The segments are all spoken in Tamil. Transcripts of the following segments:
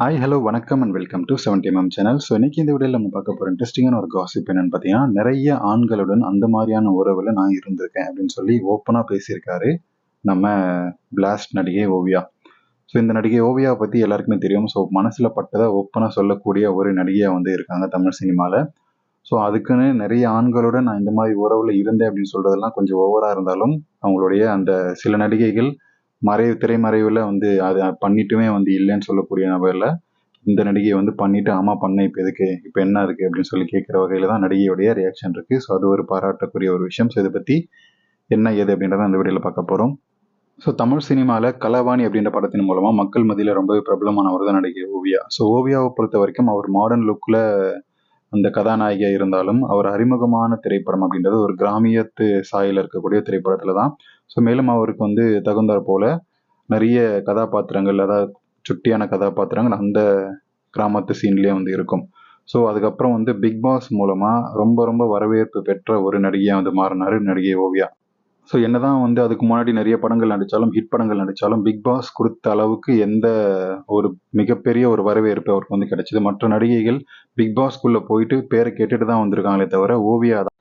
ஹாய் ஹலோ வணக்கம் and welcome to seventy MM channel so இன்னைக்கு இந்த வீடியோவில் நம்ம பார்க்க போகிற இன்ட்ரெஸ்டிங்கான ஒரு காசிப் என்னன்னு பார்த்தீங்கன்னா நிறைய ஆண்களுடன் அந்த மாதிரியான உறவில் நான் இருந்திருக்கேன் அப்படின்னு சொல்லி ஓப்பனாக பேசியிருக்காரு நம்ம பிளாஸ்ட் நடிகை ஓவியா. ஸோ இந்த நடிகை ஓவியாவை பற்றி எல்லாருக்குமே தெரியும். ஸோ மனசில் பட்டதை ஓப்பனாக சொல்லக்கூடிய ஒரு நடிகையாக வந்து இருக்காங்க தமிழ் சினிமாவில் ஸோ அதுக்குன்னு நிறைய ஆண்களுடன் நான் இந்த மாதிரி உறவில் இருந்தேன் அப்படின்னு சொல்கிறதெல்லாம் கொஞ்சம் ஓவராக இருந்தாலும் அவங்களுடைய அந்த சில நடிகைகள் மறைவு திரைமறைவில் வந்து அதை பண்ணிட்டுமே வந்து இல்லைன்னு சொல்லக்கூடிய நபரில் இந்த நடிகையை வந்து பண்ணிட்டு ஆமா பண்ண இப்போ எதுக்கு இப்போ என்ன இருக்கு அப்படின்னு சொல்லி கேட்குற வகையில் தான் நடிகையுடைய ரியாக்ஷன் இருக்கு. ஸோ அது ஒரு பாராட்டக்கூடிய ஒரு விஷயம். ஸோ இதை பற்றி என்ன ஏது அப்படின்றத அந்த வீடியோவில் பார்க்க போகிறோம் ஸோ தமிழ் சினிமாவில் கலவாணி அப்படின்ற படத்தின் மூலமாக மக்கள் மத்தியில் ரொம்பவே பிரபலமானவர் தான் நடிகை ஓவியா. ஸோ ஓவியாவை பொறுத்த வரைக்கும் அவர் மாடர்ன் லுக்கில் அந்த கதாநாயகியாக இருந்தாலும் அவர் அறிமுகமான திரைப்படம் அப்படின்றது ஒரு கிராமியத்து சாயில் இருக்கக்கூடிய திரைப்படத்தில் தான். ஸோ மேலும் அவருக்கு வந்து தகுந்தாற் போல நிறைய கதாபாத்திரங்கள் அதாவது சுட்டியான கதாபாத்திரங்கள் அந்த கிராமத்து சீன்லேயே வந்து இருக்கும். ஸோ அதுக்கப்புறம் வந்து பிக் பாஸ் மூலமாக ரொம்ப ரொம்ப வரவேற்பு பெற்ற ஒரு நடிகையாக வந்து மாறினார் நடிகை ஓவியா. ஸோ என்னதான் வந்து அதுக்கு முன்னாடி நிறைய படங்கள் நடித்தாலும் ஹிட் படங்கள் நடித்தாலும் பிக் பாஸ் கொடுத்த அளவுக்கு எந்த ஒரு மிகப்பெரிய ஒரு வரவேற்பு அவருக்கு வந்து கிடைச்சிது. மற்ற நடிகைகள் பிக் பாஸ்க்குள்ளே போயிட்டு பேரை கேட்டுட்டு தான் வந்திருக்காங்களே தவிர ஓவியா தான்.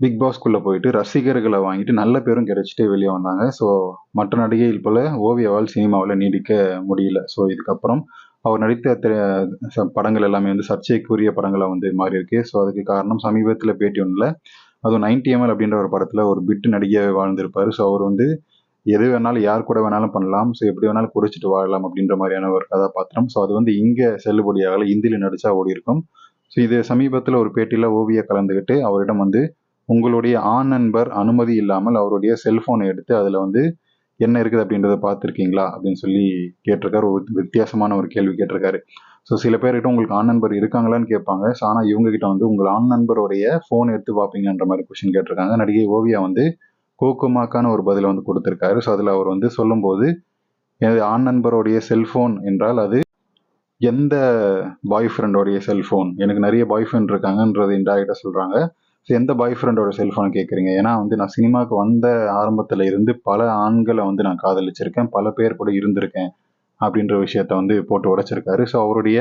பிக் பாஸ்க்குள்ளே போயிட்டு ரசிகர்களை வாங்கிட்டு நல்ல பேரும் கிடைச்சிட்டே வெளியே வந்தாங்க. ஸோ மற்ற நடிகைகள் போல் ஓவியாவால் சினிமாவில் நீடிக்க முடியல. ஸோ இதுக்கப்புறம் அவர் நடித்த படங்கள் எல்லாமே வந்து சர்ச்சைக்குரிய படங்களாக வந்து மாறி இருக்கு ஸோ அதுக்கு காரணம் சமீபத்தில் பேட்டி ஒன்றில் அதுவும் 90 எம்எல் அப்படின்ற ஒரு படத்தில் ஒரு பிட்டு நடிகையாக வாழ்ந்திருப்பார். ஸோ அவர் வந்து எது வேணாலும் யார் கூட வேணாலும் பண்ணலாம். ஸோ எப்படி வேணாலும் குடிச்சிட்டு வாழலாம் அப்படின்ற மாதிரியான ஒரு கதாபாத்திரம். ஸோ அது வந்து இங்கே செல்லுபடியாகல இந்தியில் நடிச்சா ஓடி இருக்கும். ஸோ இது சமீபத்தில் ஒரு பேட்டியில் ஓவியா கலந்துக்கிட்டு அவரிடம் வந்து உங்களுடைய ஆண் நண்பர் அனுமதி இல்லாமல் அவருடைய செல்ஃபோனை எடுத்து அதில் வந்து என்ன இருக்குது அப்படின்றத பார்த்துருக்கீங்களா அப்படின்னு சொல்லி கேட்டிருக்காரு. ஒரு வித்தியாசமான ஒரு கேள்வி கேட்டிருக்காரு. ஸோ சில பேர்கிட்ட உங்களுக்கு ஆண் நண்பர் இருக்காங்களான்னு கேட்பாங்க. ஸோ ஆனால் இவங்ககிட்ட வந்து உங்கள் ஆண் நண்பருடைய ஃபோன் எடுத்து பார்ப்பீங்கன்ற மாதிரி கொஷின் கேட்டிருக்காங்க. நடிகை ஓவியா வந்து கோக்குமாக்கான ஒரு பதிலை வந்து கொடுத்துருக்காரு. ஸோ அதில் அவர் வந்து சொல்லும்போது எனது ஆண் நண்பருடைய செல்ஃபோன் என்றால் அது எந்த பாய் ஃப்ரெண்டோடைய செல்ஃபோன் எனக்கு நிறைய பாய் ஃப்ரெண்ட் இருக்காங்கன்றது இன்டெரக்டாக சொல்கிறாங்க எந்த பாய் ஃப்ரெண்டோட செல்ஃபோன் கேட்குறீங்க ஏன்னா வந்து நான் சினிமாவுக்கு வந்த ஆரம்பத்தில் இருந்து பல ஆண்களை வந்து நான் காதலிச்சிருக்கேன். பல பேர் கூட இருந்திருக்கேன் அப்படின்ற விஷயத்த வந்து போட்டு உடைச்சிருக்காரு. ஸோ அவருடைய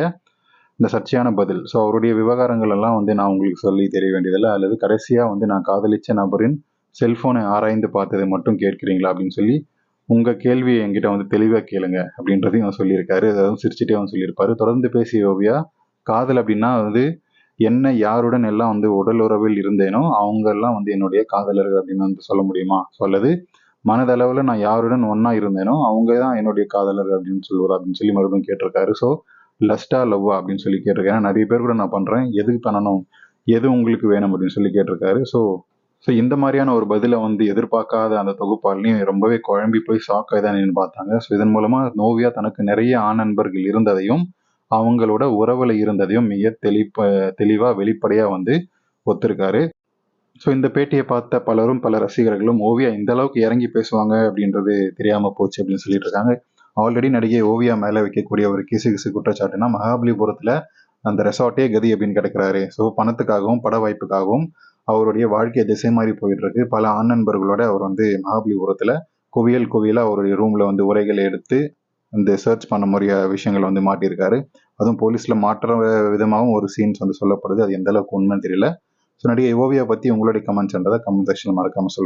இந்த சர்ச்சையான பதில். ஸோ அவருடைய விவகாரங்கள் எல்லாம் வந்து நான் உங்களுக்கு சொல்லி தெரிய வேண்டியதில்லை. அல்லது கடைசியாக வந்து நான் காதலிச்ச நபரின் செல்ஃபோனை ஆராய்ந்து பார்த்ததை மட்டும் கேட்குறீங்களா அப்படின்னு சொல்லி உங்கள் கேள்வியை என்கிட்ட வந்து தெளிவாக கேளுங்க அப்படின்றதையும் அவர் சொல்லியிருக்காரு. அதாவது சிரிச்சுட்டே வந்து சொல்லியிருப்பாரு. தொடர்ந்து பேசிய ஓவியா காதல் அப்படின்னா வந்து என்ன யாருடன் எல்லாம் வந்து உடல் உறவில் இருந்தேனோ அவங்க எல்லாம் வந்து என்னுடைய காதலர்கள் அப்படின்னு வந்து சொல்ல முடியுமா? சொல்லது. அல்லது மனதளவில் நான் யாருடன் ஒன்றா இருந்தேனோ அவங்க தான் என்னுடைய காதலர்கள் அப்படின்னு சொல்லுவார் அப்படின்னு சொல்லி மறுபடியும் கேட்டிருக்காரு. ஸோ லஸ்டா லவ்வா அப்படின்னு சொல்லி கேட்டிருக்கேன் நிறைய பேர் கூட நான் பண்ணுறேன் எதுக்கு பண்ணணும்? எது உங்களுக்கு வேணும் அப்படின்னு சொல்லி கேட்டிருக்காரு. ஸோ ஸோ இந்த மாதிரியான ஒரு பதிலை வந்து எதிர்பார்க்காத அந்த தொகுப்பாளையும் ரொம்பவே குழம்பி போய் ஷாக் ஆகிதான் பார்த்தாங்க. ஸோ இதன் மூலமாக நோவியா தனக்கு நிறைய ஆண் நண்பர்கள் இருந்ததையும் அவங்களோட உறவில் இருந்ததையும் மிக தெளிப்ப தெளிவாக வெளிப்படையாக வந்து ஒத்துருக்காரு. ஸோ இந்த பேட்டியை பார்த்த பலரும் பல ரசிகர்களும் ஓவியா இந்த அளவுக்கு இறங்கி பேசுவாங்க அப்படின்றது தெரியாம போச்சு அப்படின்னு சொல்லிட்டு இருக்காங்க. ஆல்ரெடி நடிகை ஓவியா மேலே வைக்கக்கூடிய ஒரு கிசு கிசு குற்றச்சாட்டுனா மகாபலிபுரத்தில் அந்த ரெசார்ட்டே கதி அப்படின்னு கிடைக்கிறாரு. ஸோ பணத்துக்காகவும் பட வாய்ப்புக்காகவும் அவருடைய வாழ்க்கையை திசை மாறி போயிட்டு இருக்கு பல ஆண் நண்பர்களோட அவர் வந்து மகாபலிபுரத்தில் குவியல் குவியலாக அவருடைய ரூமில் வந்து உரைகளை எடுத்து இந்த சர்ச் பண்ண முறைய விஷயங்களை வந்து மாட்டியிருக்காரு. அதுவும் போலீஸில் மாற்ற விதமாகவும் ஒரு சீன்ஸ் வந்து சொல்லப்படுது. அது எந்த அளவுக்கு உண்மைன்னு தெரியல. ஸோ நடிகை ஓவியா பற்றி உங்களுடைய கமெண்ட்ஸ்ன்றதை கமெண்ட் செக்ஷனில் மறக்காம சொல்லுங்கள்